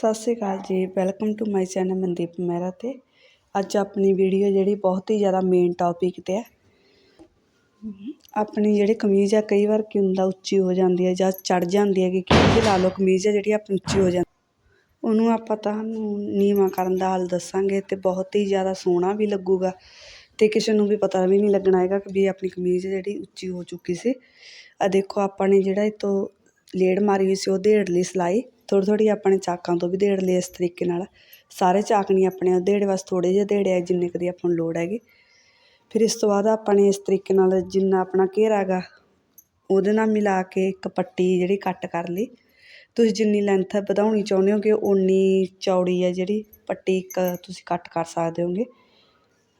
ਸਤਿ ਸ਼੍ਰੀ ਅਕਾਲ ਜੀ। Welcome to my channel Mandeep Mehra 'ਤੇ ਅੱਜ ਆਪਣੀ ਵੀਡੀਓ ਜਿਹੜੀ ਬਹੁਤ ਹੀ ਜ਼ਿਆਦਾ ਮੇਨ ਟੌਪਿਕ 'ਤੇ ਹੈ। ਆਪਣੀ ਜਿਹੜੀ ਕਮੀਜ਼ ਆ ਕਈ ਵਾਰ ਕੀ ਹੁੰਦਾ, ਉੱਚੀ ਹੋ ਜਾਂਦੀ ਹੈ ਜਾਂ ਚੜ ਜਾਂਦੀ ਹੈ ਕਿ ਕਿਹਦੀ ਲਾ ਲਓ ਕਮੀਜ਼ ਆ ਜਿਹੜੀ ਆਪਣੀ ਉੱਚੀ ਹੋ ਜਾਂਦੀ ਉਹਨੂੰ ਆਪਾਂ ਤੁਹਾਨੂੰ ਨੀਵਾਂ ਕਰਨ ਦਾ ਹੱਲ ਦੱਸਾਂਗੇ ਅਤੇ ਬਹੁਤ ਹੀ ਜ਼ਿਆਦਾ ਸੋਹਣਾ ਵੀ ਲੱਗੂਗਾ ਅਤੇ ਕਿਸੇ ਨੂੰ ਵੀ ਪਤਾ ਵੀ ਨਹੀਂ ਲੱਗਣਾ ਹੈਗਾ ਕਿ ਵੀ ਆਪਣੀ ਕਮੀਜ਼ ਜਿਹੜੀ ਉੱਚੀ ਹੋ ਚੁੱਕੀ ਸੀ। ਆ ਦੇਖੋ, ਆਪਾਂ ਨੇ ਜਿਹੜਾ ਇਹ ਤੋਂ ਲੇੜ ਮਾਰੀ ਹੋਈ ਸੀ, ਉਹ ਦੇੜ ਲਈ ਸਿਲਾਈ। ਥੋੜ੍ਹੀ ਥੋੜ੍ਹੀ ਆਪਣੇ ਚਾਕਾਂ ਤੋਂ ਵੀ ਦੇੜ ਲਈ ਇਸ ਤਰੀਕੇ ਨਾਲ। ਸਾਰੇ ਚਾਕ ਨਹੀਂ ਆਪਣੇ ਦੇੜੇ ਬਸ ਥੋੜ੍ਹੇ ਜਿਹੇ ਦੇੜੇ ਆ, ਜਿੰਨੇ ਕੁ ਦੀ ਆਪਾਂ ਨੂੰ ਲੋੜ ਹੈਗੀ। ਫਿਰ ਇਸ ਤੋਂ ਬਾਅਦ ਆਪਾਂ ਨੇ ਇਸ ਤਰੀਕੇ ਨਾਲ ਜਿੰਨਾ ਆਪਣਾ ਘੇਰਾ ਹੈਗਾ, ਉਹਦੇ ਨਾਲ ਮਿਲਾ ਕੇ ਇੱਕ ਪੱਟੀ ਜਿਹੜੀ ਕੱਟ ਕਰ ਲਈ। ਤੁਸੀਂ ਜਿੰਨੀ ਲੈਂਥ ਵਧਾਉਣੀ ਚਾਹੁੰਦੇ ਹੋਗੇ ਉਨੀ ਚੌੜੀ ਹੈ ਜਿਹੜੀ ਪੱਟੀ ਇੱਕ ਤੁਸੀਂ ਕੱਟ ਕਰ ਸਕਦੇ ਹੋਗੇ।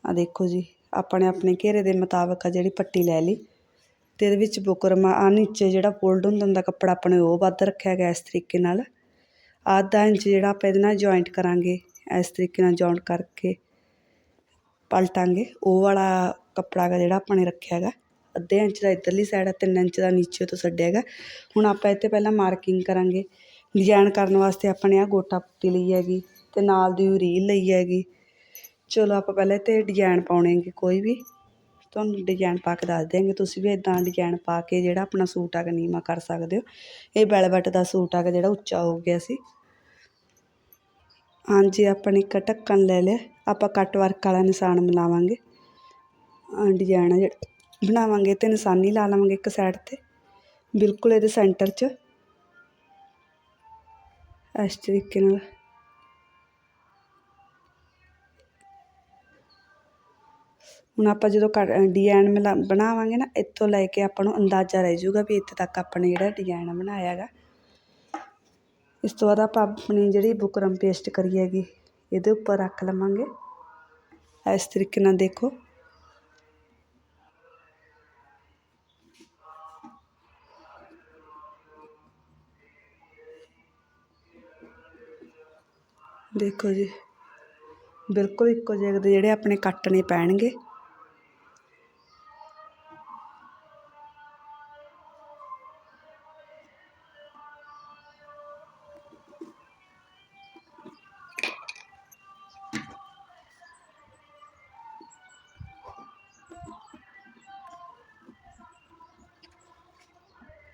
ਆ ਦੇਖੋ ਜੀ, ਆਪਾਂ ਨੇ ਆਪਣੇ ਘੇਰੇ ਦੇ ਮੁਤਾਬਕ ਆ ਜਿਹੜੀ ਪੱਟੀ ਲੈ ਲਈ। ਅਤੇ ਇਹਦੇ ਵਿੱਚ ਬੁਕਰਮ ਆ ਨੀਚੇ ਜਿਹੜਾ ਫੋਲਡ ਹੁੰਦਾ ਹੁੰਦਾ ਕੱਪੜਾ ਆਪਣੇ ਉਹ ਵੱਧ ਰੱਖਿਆ ਗਿਆ ਇਸ ਤਰੀਕੇ ਨਾਲ। ਅੱਧਾ ਇੰਚ ਜਿਹੜਾ ਆਪਾਂ ਇਹਦੇ ਨਾਲ ਜੁਆਇੰਟ ਕਰਾਂਗੇ, ਇਸ ਤਰੀਕੇ ਨਾਲ ਜੁਆਇੰਟ ਕਰਕੇ ਪਲਟਾਂਗੇ। ਉਹ ਵਾਲਾ ਕੱਪੜਾ ਗਾ ਜਿਹੜਾ ਆਪਾਂ ਨੇ ਰੱਖਿਆ ਹੈਗਾ, ਅੱਧੇ ਇੰਚ ਦਾ ਇੱਧਰਲੀ ਸਾਈਡ ਆ, ਤਿੰਨ ਇੰਚ ਦਾ ਨੀਚੇ ਤੋਂ ਛੱਡਿਆ ਹੈਗਾ। ਹੁਣ ਆਪਾਂ ਇੱਥੇ ਪਹਿਲਾਂ ਮਾਰਕਿੰਗ ਕਰਾਂਗੇ। ਡਿਜ਼ਾਈਨ ਕਰਨ ਵਾਸਤੇ ਆਪਾਂ ਨੇ ਆ ਗੋਟਾ ਪੱਟੀ ਲਈ ਹੈਗੀ ਅਤੇ ਨਾਲ ਦੀ ਰੀਲ ਲਈ ਹੈਗੀ। ਚਲੋ ਆਪਾਂ ਪਹਿਲਾਂ ਇੱਥੇ ਡਿਜ਼ਾਈਨ ਪਾਉਣੇ ਹੈਗੇ ਕੋਈ ਵੀ। ਤੁਹਾਨੂੰ ਡਿਜ਼ਾਈਨ ਪਾ ਕੇ ਦੱਸ ਦਿਆਂਗੇ। ਤੁਸੀਂ ਵੀ ਇੱਦਾਂ ਡਿਜ਼ਾਈਨ ਪਾ ਕੇ ਜਿਹੜਾ ਆਪਣਾ ਸੂਟ ਹੈਗਾ ਨੀਵਾਂ ਕਰ ਸਕਦੇ ਹੋ। ਇਹ ਵੈਲਵਟ ਦਾ ਸੂਟ ਹੈਗਾ ਜਿਹੜਾ ਉੱਚਾ ਹੋ ਗਿਆ ਸੀ। ਹਾਂਜੀ, ਆਪਾਂ ਨੇ ਇੱਕ ਢੱਕਣ ਲੈ ਲਿਆ। ਆਪਾਂ ਕੱਟ ਵਰਕ ਵਾਲਾ ਨਿਸ਼ਾਨ ਬਣਾਵਾਂਗੇ। ਡਿਜ਼ਾਈਨ ਜਿਹੜਾ। ਬਣਾਵਾਂਗੇ ਅਤੇ ਨਿਸ਼ਾਨੀ ਲਾ ਲਵਾਂਗੇ ਇੱਕ ਸਾਈਡ 'ਤੇ। ਬਿਲਕੁਲ ਇਹਦੇ ਸੈਂਟਰ 'ਚ। ਇਸ ਤਰੀਕੇ ਨਾਲ। ਹੁਣ ਆਪਾਂ ਜਦੋਂ ਡਿਜ਼ਾਈਨ ਮਿਲਾ, ਬਣਾਵਾਂਗੇ ਨਾ, ਇੱਥੋਂ ਲੈ ਕੇ ਆਪਾਂ ਨੂੰ ਅੰਦਾਜ਼ਾ ਰਹਿ ਜਾਊਗਾ ਵੀ ਇੱਥੇ ਤੱਕ ਆਪਾਂ ਨੇ ਜਿਹੜਾ ਡਿਜ਼ਾਈਨ ਬਣਾਇਆ ਹੈਗਾ। ਇਸ ਤੋਂ ਬਾਅਦ ਆਪਾਂ ਆਪਣੀ ਜਿਹੜੀ ਬੁਕਰਮ ਪੇਸਟ ਕਰੀ ਹੈਗੀ, ਇਹਦੇ ਉੱਪਰ ਰੱਖ ਲਵਾਂਗੇ। ਇਸ ਤਰੀਕੇ ਨਾਲ ਦੇਖੋ। ਦੇਖੋ ਜੀ, ਬਿਲਕੁਲ ਇੱਕੋ ਜਿਹੇ ਦੇ ਜਿਹੜੇ ਆਪਣੇ ਕੱਟਣੇ ਪੈਣਗੇ।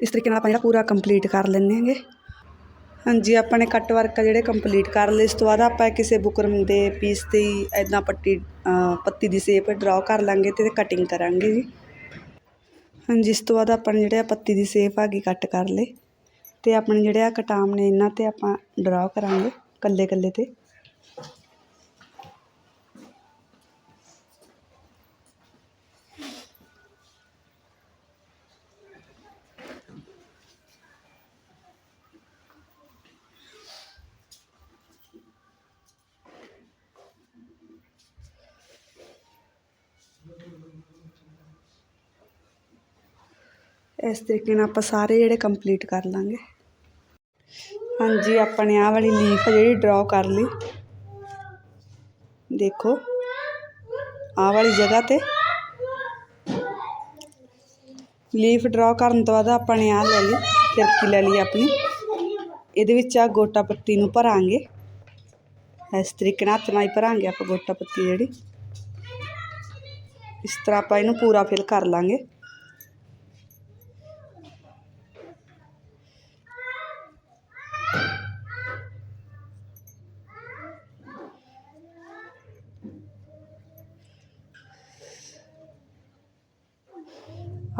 ਇਸ ਤਰੀਕੇ ਨਾਲ ਆਪਾਂ ਜਿਹੜਾ ਪੂਰਾ ਕੰਪਲੀਟ ਕਰ ਲੈਂਦੇ ਹਾਂਗੇ। ਹਾਂਜੀ, ਆਪਾਂ ਨੇ ਕੱਟ ਵਰਕ ਆ ਜਿਹੜੇ ਕੰਪਲੀਟ ਕਰ ਲਏ। ਇਸ ਤੋਂ ਬਾਅਦ ਆਪਾਂ ਕਿਸੇ ਬੁਕਰਮ ਦੇ ਪੀਸ 'ਤੇ ਹੀ ਇੱਦਾਂ ਪੱਟੀ ਪੱਤੀ ਦੀ ਸ਼ੇਪ ਡਰਾ ਕਰ ਲਾਂਗੇ ਅਤੇ ਕਟਿੰਗ ਕਰਾਂਗੇ ਜੀ। ਹਾਂਜੀ, ਇਸ ਤੋਂ ਬਾਅਦ ਆਪਾਂ ਨੇ ਜਿਹੜੇ ਆ ਪੱਤੀ ਦੀ ਸ਼ੇਪ ਹੈਗੀ ਕੱਟ ਕਰ ਲਏ। ਅਤੇ ਆਪਣੇ ਜਿਹੜੇ ਆ ਕਟਾਮ ਨੇ ਇਹਨਾਂ 'ਤੇ ਆਪਾਂ ਡਰਾ ਕਰਾਂਗੇ ਇਕੱਲੇ ਇਕੱਲੇ 'ਤੇ। ਇਸ ਤਰੀਕੇ ਨਾਲ ਆਪਾਂ ਸਾਰੇ ਜਿਹੜੇ ਕੰਪਲੀਟ ਕਰ ਲਾਂਗੇ। ਹਾਂਜੀ, ਆਪਣੇ ਆਹ ਵਾਲੀ ਲੀਫ ਜਿਹੜੀ ਡਰਾ ਕਰ ਲਈ। ਦੇਖੋ, ਆਹ ਵਾਲੀ ਜਗ੍ਹਾ 'ਤੇ ਲੀਫ ਡਰਾ ਕਰਨ ਤੋਂ ਬਾਅਦ ਆਪਾਂ ਨੇ ਆਹ ਲੈ ਲਈ, ਫਿਰਕੀ ਲੈ ਲਈ ਆਪਣੀ। ਇਹਦੇ ਵਿੱਚ ਆ ਗੋਟਾ ਪੱਤੀ ਨੂੰ ਭਰਾਂਗੇ। ਇਸ ਤਰੀਕੇ ਨਾਲ ਹੱਥ ਨਾਲ ਹੀ ਭਰਾਂਗੇ ਆਪਾਂ ਗੋਟਾ ਪੱਤੀ ਜਿਹੜੀ। ਇਸ ਤਰ੍ਹਾਂ ਆਪਾਂ ਇਹਨੂੰ ਪੂਰਾ ਫਿਲ ਕਰ ਲਾਂਗੇ।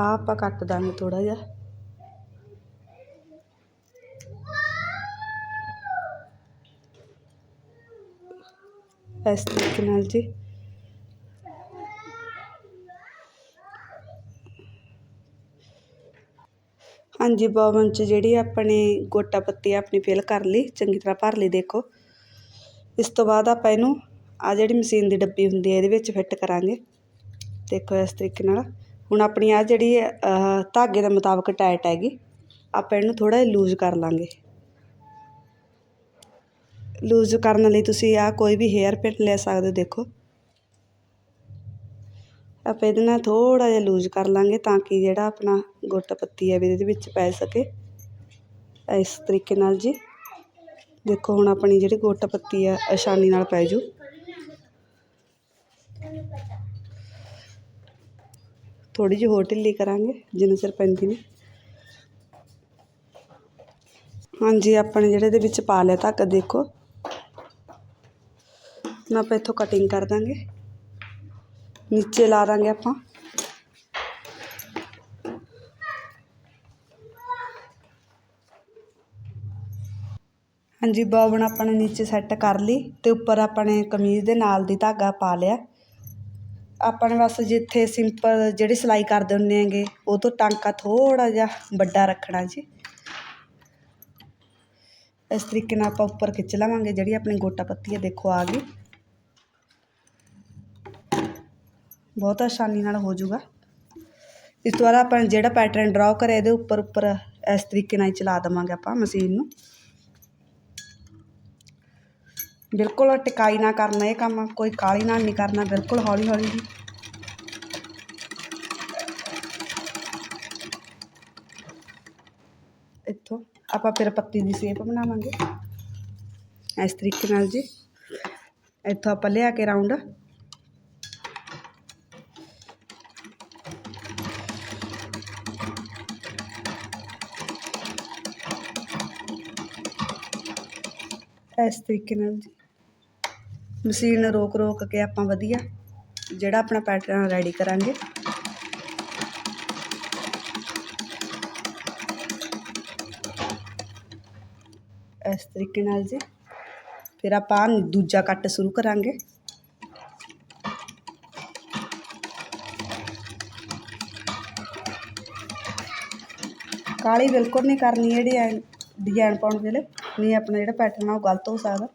ਆ ਆਪਾਂ ਕੱਟ ਦਾਂਗੇ ਥੋੜਾ ਜਿਹਾ। ਇਸ ਤਰੀਕੇ ਨਾਲ ਜੀ। ਹਾਂਜੀ, ਬਾਵਨ 'ਚ ਜਿਹੜੀ ਆਪਣੇ ਗੋਟਾ ਪੱਤੀ ਆਪਣੀ ਫਿਲ ਕਰ ਲਈ, ਚੰਗੀ ਤਰ੍ਹਾਂ ਭਰ ਲਈ, ਦੇਖੋ। ਇਸ ਤੋਂ ਬਾਅਦ ਆਪਾਂ ਇਹਨੂੰ ਆ ਜਿਹੜੀ ਮਸ਼ੀਨ ਦੀ ਡੱਬੀ ਹੁੰਦੀ ਹੈ ਇਹਦੇ ਵਿੱਚ ਫਿੱਟ ਕਰਾਂਗੇ। ਦੇਖੋ ਇਸ ਤਰੀਕੇ ਨਾਲ। ਹੁਣ ਆਪਣੀ ਆਹ ਜਿਹੜੀ ਧਾਗੇ ਦੇ ਮੁਤਾਬਕ ਟਾਈਟ ਹੈਗੀ, ਆਪਾਂ ਇਹਨੂੰ ਥੋੜ੍ਹਾ ਜਿਹਾ ਲੂਜ਼ ਕਰ ਲਾਂਗੇ। ਲੂਜ਼ ਕਰਨ ਲਈ ਤੁਸੀਂ ਆ ਕੋਈ ਵੀ ਹੇਅਰ ਪਿਨ ਲੈ ਸਕਦੇ ਹੋ, ਦੇਖੋ। ਆਪਾਂ ਇਹਦੇ ਨਾਲ ਥੋੜ੍ਹਾ ਜਿਹਾ ਲੂਜ਼ ਕਰ ਲਾਂਗੇ ਤਾਂ ਕਿ ਜਿਹੜਾ ਆਪਣਾ ਗੁੱਟ ਪੱਤੀ ਹੈ ਵੀ ਇਹਦੇ ਵਿੱਚ ਪੈ ਸਕੇ। ਇਸ ਤਰੀਕੇ ਨਾਲ ਜੀ। ਦੇਖੋ ਹੁਣ ਆਪਣੀ ਜਿਹੜੀ ਗੁੱਟ ਪੱਤੀ ਆ ਆਸਾਨੀ ਨਾਲ ਪੈ ਜੂ। ਥੋੜੀ ਜਿਹੀ ਹੋਰ ਢਿੱਲੀ ਕਰਾਂਗੇ, ਜਿੰਨਾ ਚਿਰ ਪੈਂਦੀ ਨਹੀਂ। ਹਾਂਜੀ, ਆਪਣੇ ਜਿਹੜੇ ਦੇ ਵਿੱਚ ਪਾ ਲਿਆ ਧਾਗਾ, ਦੇਖੋ। ਨਾ ਆਪਾਂ ਇੱਥੋਂ ਕਟਿੰਗ ਕਰ ਦਾਂਗੇ। ਨੀਚੇ ਲਾ ਦਾਂਗੇ ਆਪਾਂ। ਹਾਂਜੀ ਬੋਬਨ ਆਪਾਂ ਨੇ ਨੀਚੇ ਸੈੱਟ ਕਰ ਲਈ ਤੇ ਉੱਪਰ ਆਪਾਂ ਨੇ ਕਮੀਜ਼ ਦੇ ਨਾਲ ਦੀ ਧਾਗਾ ਪਾ ਲਿਆ। ਆਪਾਂ ਨੇ ਬਸ ਜਿੱਥੇ ਸਿੰਪਲ ਜਿਹੜੀ ਸਿਲਾਈ ਕਰਦੇ ਹੁੰਦੇ ਹੈਗੇ, ਉਹ ਤੋਂ ਟਾਂਕਾ ਥੋੜ੍ਹਾ ਜਿਹਾ ਵੱਡਾ ਰੱਖਣਾ ਜੀ। ਇਸ ਤਰੀਕੇ ਨਾਲ ਆਪਾਂ ਉੱਪਰ ਖਿੱਚ ਲਵਾਂਗੇ ਜਿਹੜੀ ਆਪਣੀ ਗੋਟਾ ਪੱਤੀ ਹੈ, ਦੇਖੋ ਆ ਗਈ। ਬਹੁਤ ਆਸਾਨੀ ਨਾਲ ਹੋ ਜਾਊਗਾ। ਇਸ ਤੋਂ ਬਾਅਦ ਆਪਾਂ ਜਿਹੜਾ ਪੈਟਰਨ ਡਰਾਅ ਕਰਿਆ, ਇਹਦੇ ਉੱਪਰ ਉੱਪਰ ਇਸ ਤਰੀਕੇ ਨਾਲ ਹੀ ਚਲਾ ਦੇਵਾਂਗੇ ਆਪਾਂ ਮਸ਼ੀਨ ਨੂੰ। ਬਿਲਕੁਲ ਟਿਕਾਈ ਨਾ ਕਰਨਾ ਇਹ ਕੰਮ ਕੋਈ ਕਾਲੀ ਨਾਲ ਨਹੀਂ ਕਰਨਾ ਬਿਲਕੁਲ ਹੌਲੀ ਹੌਲੀ ਜੀ ਇੱਥੋਂ ਆਪਾਂ ਫਿਰ ਪੱਤੀ ਦੀ ਸ਼ੇਪ ਬਣਾਵਾਂਗੇ ਇਸ ਤਰੀਕੇ ਨਾਲ ਜੀ ਇੱਥੋਂ ਆਪਾਂ ਲਿਆ ਕੇ ਰਾਉਂਡ ਇਸ ਤਰੀਕੇ ਨਾਲ ਜੀ ਮਸ਼ੀਨ ਰੋਕ ਰੋਕ ਕੇ ਆਪਾਂ ਵਧੀਆ ਜਿਹੜਾ ਆਪਣਾ ਪੈਟਰਨ ਰੈਡੀ ਕਰਾਂਗੇ। ਇਸ ਤਰੀਕੇ ਨਾਲ ਜੀ। ਫਿਰ ਆਪਾਂ ਦੂਜਾ ਕੱਟ ਸ਼ੁਰੂ ਕਰਾਂਗੇ। ਕਾਲੀ ਬਿਲਕੁਲ ਨਹੀਂ ਕਰਨੀ ਜਿਹੜੀ ਐ ਡਿਜ਼ਾਈਨ ਪਾਉਣ ਵੇਲੇ। ਨਹੀਂ ਆਪਣਾ ਜਿਹੜਾ ਪੈਟਰਨ ਆ ਉਹ ਗਲਤ ਹੋ ਸਕਦਾ।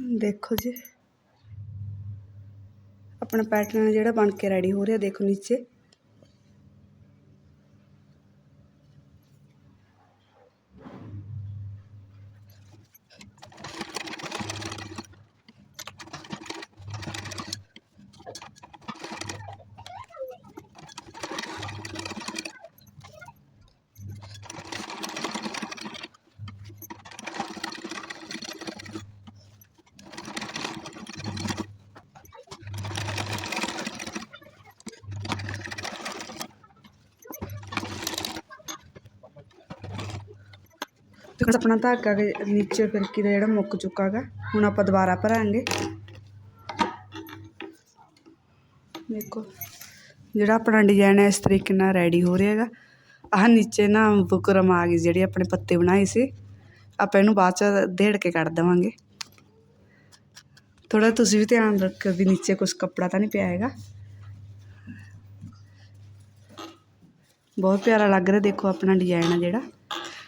ਦੇਖੋ ਜੀ। ਆਪਣਾ ਪੈਟਰਨ ਜਿਹੜਾ ਬਣ ਕੇ ਰੈਡੀ ਹੋ ਰਿਹਾ ਦੇਖੋ ਨੀਚੇ। ਤੇ ਆਪਣਾ ਧਾਗਾ ਵੀ ਨੀਚੇ ਫਿਰਕੀ ਦਾ ਜਿਹੜਾ ਮੁੱਕ ਚੁੱਕਾ ਗਾ, ਹੁਣ ਆਪਾਂ ਦੁਬਾਰਾ ਭਰਾਂਗੇ। ਦੇਖੋ, ਜਿਹੜਾ ਆਪਣਾ ਡਿਜ਼ਾਈਨ ਹੈ ਇਸ ਤਰੀਕੇ ਨਾਲ ਰੈਡੀ ਹੋ ਰਿਹਾ ਹੈਗਾ ਆਹ ਨੀਚੇ ਨਾ ਬੁਕਰਮ ਆ ਗਈ ਜਿਹੜੀ ਆਪਣੇ ਪੱਤੇ ਬਣਾਏ ਸੀ। ਆਪਾਂ ਇਹਨੂੰ ਬਾਅਦ ਚ ਦੇੜ ਕੇ ਕੱਢ ਦੇਵਾਂਗੇ। ਥੋੜਾ ਤੁਸੀਂ ਵੀ ਧਿਆਨ ਰੱਖਿਓ ਵੀ ਨੀਚੇ ਕੁਝ ਕੱਪੜਾ ਤਾਂ ਨਹੀਂ ਪਿਆ ਹੈਗਾ। ਬਹੁਤ ਪਿਆਰਾ ਲੱਗ ਰਿਹਾ, ਦੇਖੋ ਆਪਣਾ ਡਿਜ਼ਾਈਨ ਆ ਜਿਹੜਾ।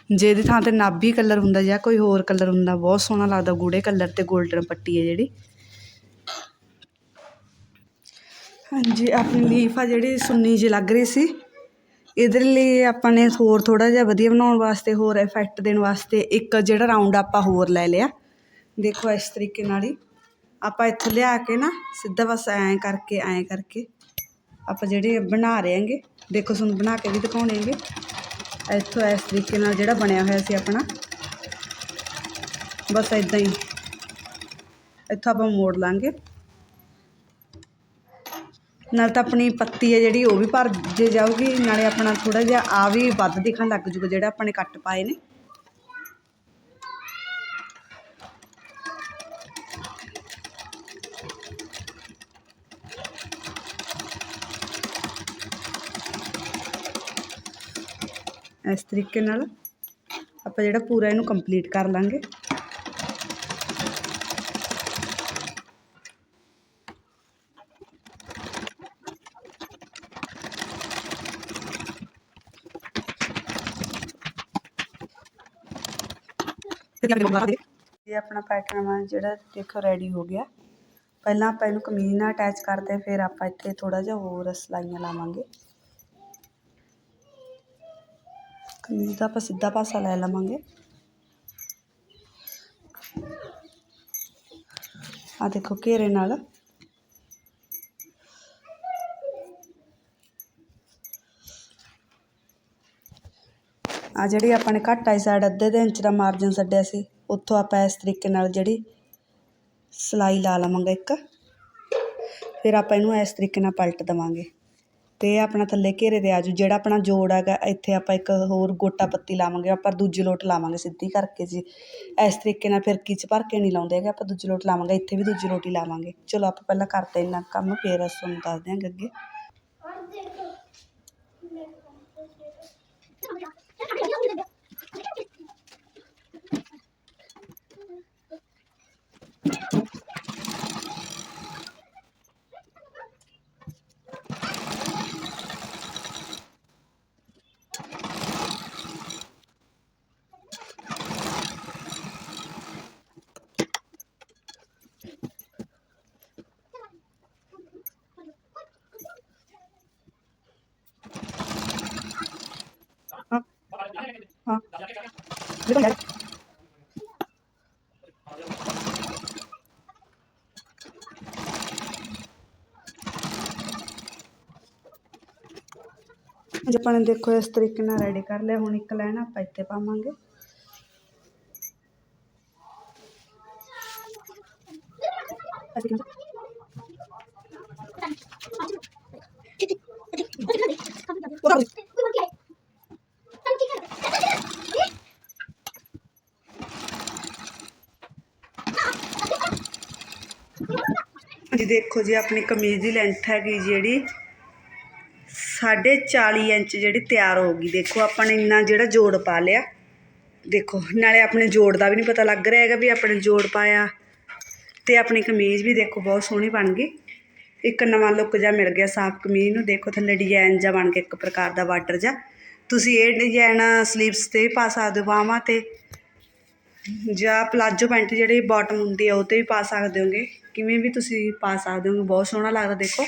ਜੇ ਇਹਦੀ ਥਾਂ ਤੇ ਨਾਭੀ ਕਲਰ ਹੁੰਦਾ ਜਾਂ ਕੋਈ ਹੋਰ ਕਲਰ ਹੁੰਦਾ, ਬਹੁਤ ਸੋਹਣਾ ਲੱਗਦਾ, ਗੂੜੇ ਕਲਰ ਤੇ ਗੋਲਡਨ ਪੱਟੀ ਹੈ ਜਿਹੜੀ। ਹਾਂਜੀ, ਆਪਣੀ ਲੀਫ ਆ ਜਿਹੜੀ ਸੁੰਨੀ ਜਿਹੀ ਲੱਗ ਰਹੀ ਸੀ। ਇਹਦੇ ਲਈ ਆਪਾਂ ਨੇ ਹੋਰ ਥੋੜ੍ਹਾ ਜਿਹਾ ਵਧੀਆ ਬਣਾਉਣ ਵਾਸਤੇ, ਹੋਰ ਇਫੈਕਟ ਦੇਣ ਵਾਸਤੇ ਇੱਕ ਜਿਹੜਾ ਰਾਉਂਡ ਆਪਾਂ ਹੋਰ ਲੈ ਲਿਆ। ਦੇਖੋ ਇਸ ਤਰੀਕੇ ਨਾਲ ਹੀ। ਆਪਾਂ ਇੱਥੇ ਲਿਆ ਕੇ ਨਾ, ਸਿੱਧਾ ਬਸ ਐਂ ਕਰਕੇ ਐਂ ਕਰਕੇ ਆਪਾਂ ਜਿਹੜੇ ਬਣਾ ਰਹੇ ਆਂਗੇ ਦੇਖੋ ਤੁਹਾਨੂੰ ਬਣਾ ਕੇ ਵੀ ਦਿਖਾਉਣੇਗੇ ਇੱਥੋਂ ਇਸ ਤਰੀਕੇ ਨਾਲ ਜਿਹੜਾ ਬਣਿਆ ਹੋਇਆ ਸੀ ਆਪਣਾ। ਬਸ ਇਦਾਂ ਹੀ। ਇੱਥੋਂ ਆਪਾਂ ਮੋੜ ਲਾਂਗੇ। ਨਾਲ ਤਾਂ ਆਪਣੀ ਪੱਤੀ ਹੈ ਜਿਹੜੀ ਉਹ ਵੀ ਭਰ ਜੇ ਜਾਊਗੀ। ਨਾਲੇ ਆਪਣਾ ਥੋੜਾ ਜਿਹਾ ਆ ਵੀ ਵੱਧ ਦਿਖਣ ਲੱਗ ਜੂਗਾ ਜਿਹੜਾ ਆਪਾਂ ਨੇ ਕੱਟ ਪਾਏ ਨੇ। ਇਸ ਤਰੀਕੇ ਨਾਲ ਆਪਾਂ ਜਿਹੜਾ ਪੂਰਾ ਇਹਨੂੰ ਕੰਪਲੀਟ ਕਰ ਲਾਂਗੇ। ਇਹ ਆਪਣਾ ਪੈਟਰਨ ਆ ਜਿਹੜਾ ਦੇਖੋ ਰੈਡੀ ਹੋ ਗਿਆ। ਪਹਿਲਾਂ ਆਪਾਂ ਇਹਨੂੰ ਕਮੀਜ਼ ਨਾਲ ਅਟੈਚ ਕਰਦੇ ਫਿਰ ਆਪਾਂ ਇੱਥੇ ਥੋੜਾ ਜਿਹਾ ਹੋਰ ਸਲਾਈਆਂ ਲਾਵਾਂਗੇ। ਕਮੀਜ਼ ਦਾ ਆਪਾਂ ਸਿੱਧਾ ਪਾਸਾ ਲੈ ਲਵਾਂਗੇ ਆ ਦੇਖੋ ਘੇਰੇ ਨਾਲ ਆ ਜਿਹੜੀ ਆਪਾਂ ਨੇ ਘੱਟ ਆਈ ਸਾਈਡ ਅੱਧੇ ਦੇ ਇੰਚ ਦਾ ਮਾਰਜਨ ਛੱਡਿਆ ਸੀ, ਉੱਥੋਂ ਆਪਾਂ ਇਸ ਤਰੀਕੇ ਨਾਲ ਜਿਹੜੀ ਸਿਲਾਈ ਲਾ ਲਵਾਂਗੇ ਇੱਕ। ਫਿਰ ਆਪਾਂ ਇਹਨੂੰ ਇਸ ਤਰੀਕੇ ਨਾਲ ਪਲਟ ਦੇਵਾਂਗੇ। ਅਤੇ ਆਪਣਾ ਥੱਲੇ ਘੇਰੇ ਦੇ ਆਜੂ, ਜਿਹੜਾ ਆਪਣਾ ਜੋੜ ਹੈਗਾ, ਇੱਥੇ ਆਪਾਂ ਇੱਕ ਹੋਰ ਗੋਟਾ ਪੱਤੀ ਲਾਵਾਂਗੇ, ਆਪਾਂ ਦੂਜੀ ਲੋਟ ਲਾਵਾਂਗੇ ਸਿੱਧੀ ਕਰਕੇ ਜੀ। ਇਸ ਤਰੀਕੇ ਨਾਲ ਫਿਰਕੀ 'ਚ ਭਰ ਕੇ ਨਹੀਂ ਲਾਉਂਦੇ ਹੈਗੇ, ਆਪਾਂ ਦੂਜੀ ਲੋਟ ਲਾਵਾਂਗੇ, ਇੱਥੇ ਵੀ ਦੂਜੀ ਲੋਟ ਹੀ ਲਾਵਾਂਗੇ। ਚਲੋ ਆਪਾਂ ਪਹਿਲਾਂ ਕਰਦੇ ਇੰਨਾ ਕੰਮ, ਫਿਰ ਅਸੀਂ ਤੁਹਾਨੂੰ ਦੱਸਦੇ ਹਾਂ ਅੱਗੇ। ਦੇਖੋ ਯਾਰ ਜੇ ਆਪਾਂ ਨੇ ਦੇਖੋ ਇਸ ਤਰੀਕੇ ਨਾਲ ਰੈਡੀ ਕਰ ਲਿਆ, ਹੁਣ ਇੱਕ ਲਾਈਨ ਆਪਾਂ ਇੱਥੇ ਪਾਵਾਂਗੇ ਅਸੀਂ ਜੀ ਦੇਖੋ ਜੀ, ਆਪਣੀ ਕਮੀਜ਼ ਦੀ ਲੈਂਥ ਹੈਗੀ ਜਿਹੜੀ, ਸਾਢੇ 40 ਇੰਚ ਜਿਹੜੀ ਤਿਆਰ ਹੋ ਗਈ। ਦੇਖੋ, ਆਪਾਂ ਨੇ ਇੰਨਾ ਜਿਹੜਾ ਜੋੜ ਪਾ ਲਿਆ। ਦੇਖੋ, ਨਾਲੇ ਆਪਣੇ ਜੋੜ ਦਾ ਵੀ ਨਹੀਂ ਪਤਾ ਲੱਗ ਰਿਹਾ ਹੈਗਾ ਵੀ ਆਪਣੇ ਜੋੜ ਪਾਇਆ। ਤੇ ਆਪਣੀ ਕਮੀਜ਼ ਵੀ ਦੇਖੋ, ਬਹੁਤ ਸੋਹਣੀ ਬਣ ਗਈ। ਇੱਕ ਨਵਾਂ ਲੁੱਕ ਜਿਹਾ ਮਿਲ ਗਿਆ ਸਾਫ਼ ਕਮੀਜ਼ ਨੂੰ। ਦੇਖੋ, ਥੱਲੇ ਡਿਜ਼ਾਈਨ ਜਿਹਾ ਬਣ ਕੇ ਇੱਕ ਪ੍ਰਕਾਰ ਦਾ ਬਾਰਡਰ ਜਿਹਾ। ਤੁਸੀਂ ਇਹ ਡਿਜ਼ਾਈਨ ਸਲੀਵਸ ਤੇ ਵੀ ਪਾ ਸਕਦੇ ਹੋ ਬਾਹਾਂ ਤੇ। ਜਾਂ ਪਲਾਜੋ ਪੈਂਟ ਜਿਹੜੀ ਬਾਟਮ ਹੁੰਦੀ ਆ, ਉਹ ਤੇ ਵੀ ਪਾ ਸਕਦੇ ਹੋਗੇ। ਕਿਵੇਂ ਵੀ ਤੁਸੀਂ ਪਾ ਸਕਦੇ ਹੋ ਬਹੁਤ ਸੋਹਣਾ ਲੱਗਦਾ ਦੇਖੋ।